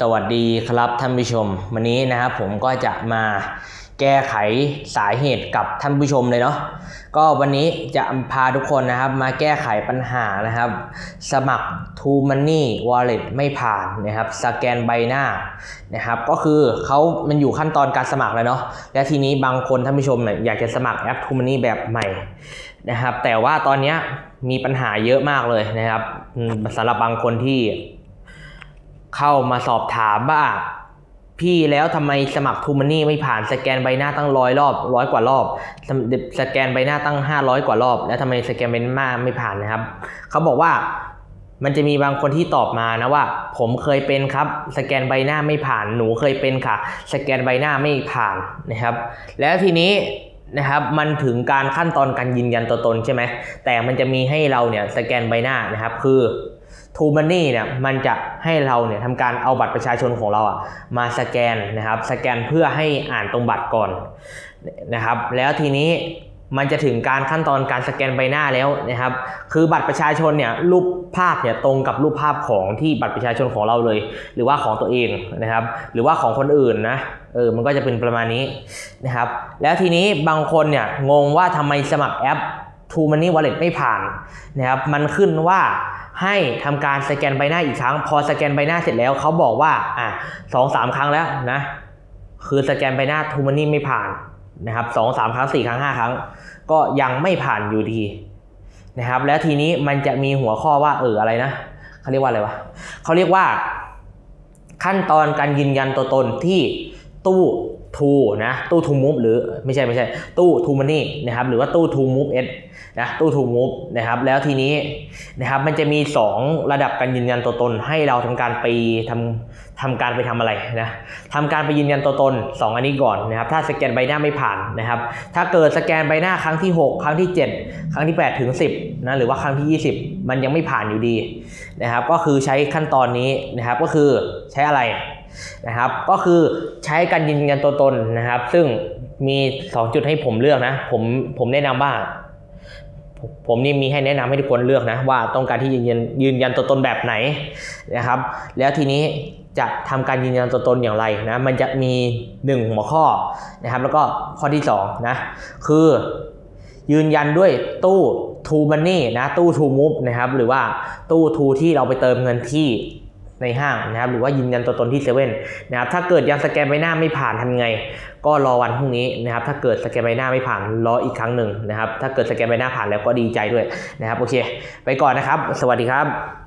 สวัสดีครับท่านผู้ชม วันนี้นะครับผมก็จะมาแก้ไขสาเหตุกับท่านผู้ชมเลยเนาะก็วันนี้จะพาทุกคนนะครับมาแก้ไขปัญหานะครับ สมัคร True Money Wallet ไม่ผ่านนะครับสแกนใบหน้านะครับก็คือเขามันอยู่ขั้นตอนการสมัครแล้วเนาะและทีนี้บางคนท่านผู้ชมเนี่ยอยากจะสมัครแอป True Money แบบใหม่นะครับแต่ว่าตอนนี้มีปัญหาเยอะมากเลยนะครับสำหรับบางคนที่ เข้ามาสอบถามว่าพี่แล้วทำไมสมัครทูมันนี่ไม่ผ่านสแกนใบหน้าตั้งร้อยรอบร้อยกว่ารอบสสแกนใบหน้าตั้ง 500 กว่ารอบ แล้วทำไมสแกนใบหน้าไม่ผ่านนะครับ เขาบอกว่ามันจะมีบางคนที่ตอบมานะว่า ผมเคยเป็นครับ สแกนใบหน้าไม่ผ่านหนูเคยเป็นค่ะ สแกนใบหน้าไม่ผ่านนะครับ แล้วทีนี้นะครับมันถึงการขั้นตอนการยืนยันตัวตนใช่ไหมแต่มันจะมีให้เราเนี่ยสแกนใบหน้านะครับคือ ทูมันนี่เนี่ยมันจะให้เราเนี่ยทำการเอาบัตรประชาชนของเราอะมาสแกนนะครับสแกนเพื่อให้อ่านตรงบัตรก่อนนะครับ แล้วทีนี้มันจะถึงการขั้นตอนการสแกนใบหน้าแล้วนะครับ คือบัตรประชาชนเนี่ยรูปภาพเนี่ยตรงกับรูปภาพของที่บัตรประชาชนของเราเลย หรือว่าของตัวเองนะครับ หรือว่าของคนอื่นนะเออมันก็จะเป็นประมาณนี้นะครับ แล้วทีนี้บางคนเนี่ยงงว่าทำไมสมัครแอป True Money Wallet ไม่ผ่านนะครับ มันขึ้นว่า ให้ทำการสแกนใบหน้าอีกครั้ง พอสแกนใบหน้าเสร็จแล้วเขาบอกว่าอะสองสามครั้งแล้วนะ คือสแกนใบหน้า True Money ไม่ผ่านนะครับสองสามครั้งสี่ครั้งห้าครั้ง ก็ยังไม่ผ่านอยู่ดีนะครับ แล้วทีนี้มันจะมีหัวข้อว่าเอออะไรนะเขาเรียกว่าอะไรวะเขาเรียกว่า ขั้นตอนการยืนยันตัวตนที่ตู้ ทูนะตู้ทูมูฟหรือไม่ใช่ไม่ใช่ตู้ทูมันนี่นะครับหรือว่าตู้ทูมูฟเอสนะตู้ทูมูฟนะครับแล้วทีนี้นะครับมันจะมี 2 ระดับการยืนยันตัวตน ให้เราทำการไปทำทำการไปทำอะไรนะทำการไปยืนยันตัวตน 2 อันนี้ก่อนนะครับถ้าสแกนใบหน้าไม่ผ่านนะครับถ้าเกิดสแกนใบหน้าครั้งที่ 6 ครั้งที่ 7 ครั้งที่ 8 ถึง 10นะหรือว่าครั้งที่ 20 มันยังไม่ผ่านอยู่ดีนะครับก็คือใช้ขั้นตอนนี้นะครับก็คือใช้อะไร นะครับ ก็คือใช้การยืนยันตัวตนนะครับ ซึ่งมี 2 จุดให้ผมเลือกนะ ผมผมแนะนำว่าผมผมนี่มีให้แนะนำให้ทุกคนเลือกนะ ว่าต้องการที่ยืนยันยืนยันตัวตนแบบไหนนะครับ แล้วทีนี้จะทำการยืนยันตัวตนอย่างไรนะ มันจะมี 1 หัวข้อนะครับ แล้วก็ข้อที่2นะคือยืนยันด้วยตู้ True Money นะตู้ True Move นะครับหรือว่าตู้ True ที่เราไปเติมเงินที่ ในห้างนะครับหรือว่ายืนยันตัวตนที่เซเว่นนะครับถ้าเกิดยังสแกนใบหน้าไม่ผ่านทำไง ก็รอวันพรุ่งนี้นะครับถ้าเกิดสแกนใบหน้าไม่ผ่านรออีกครั้งหนึ่งนะครับถ้าเกิดสแกนใบหน้าผ่านแล้วก็ดีใจด้วยนะครับโอเค ไปก่อนนะครับ สวัสดีครับ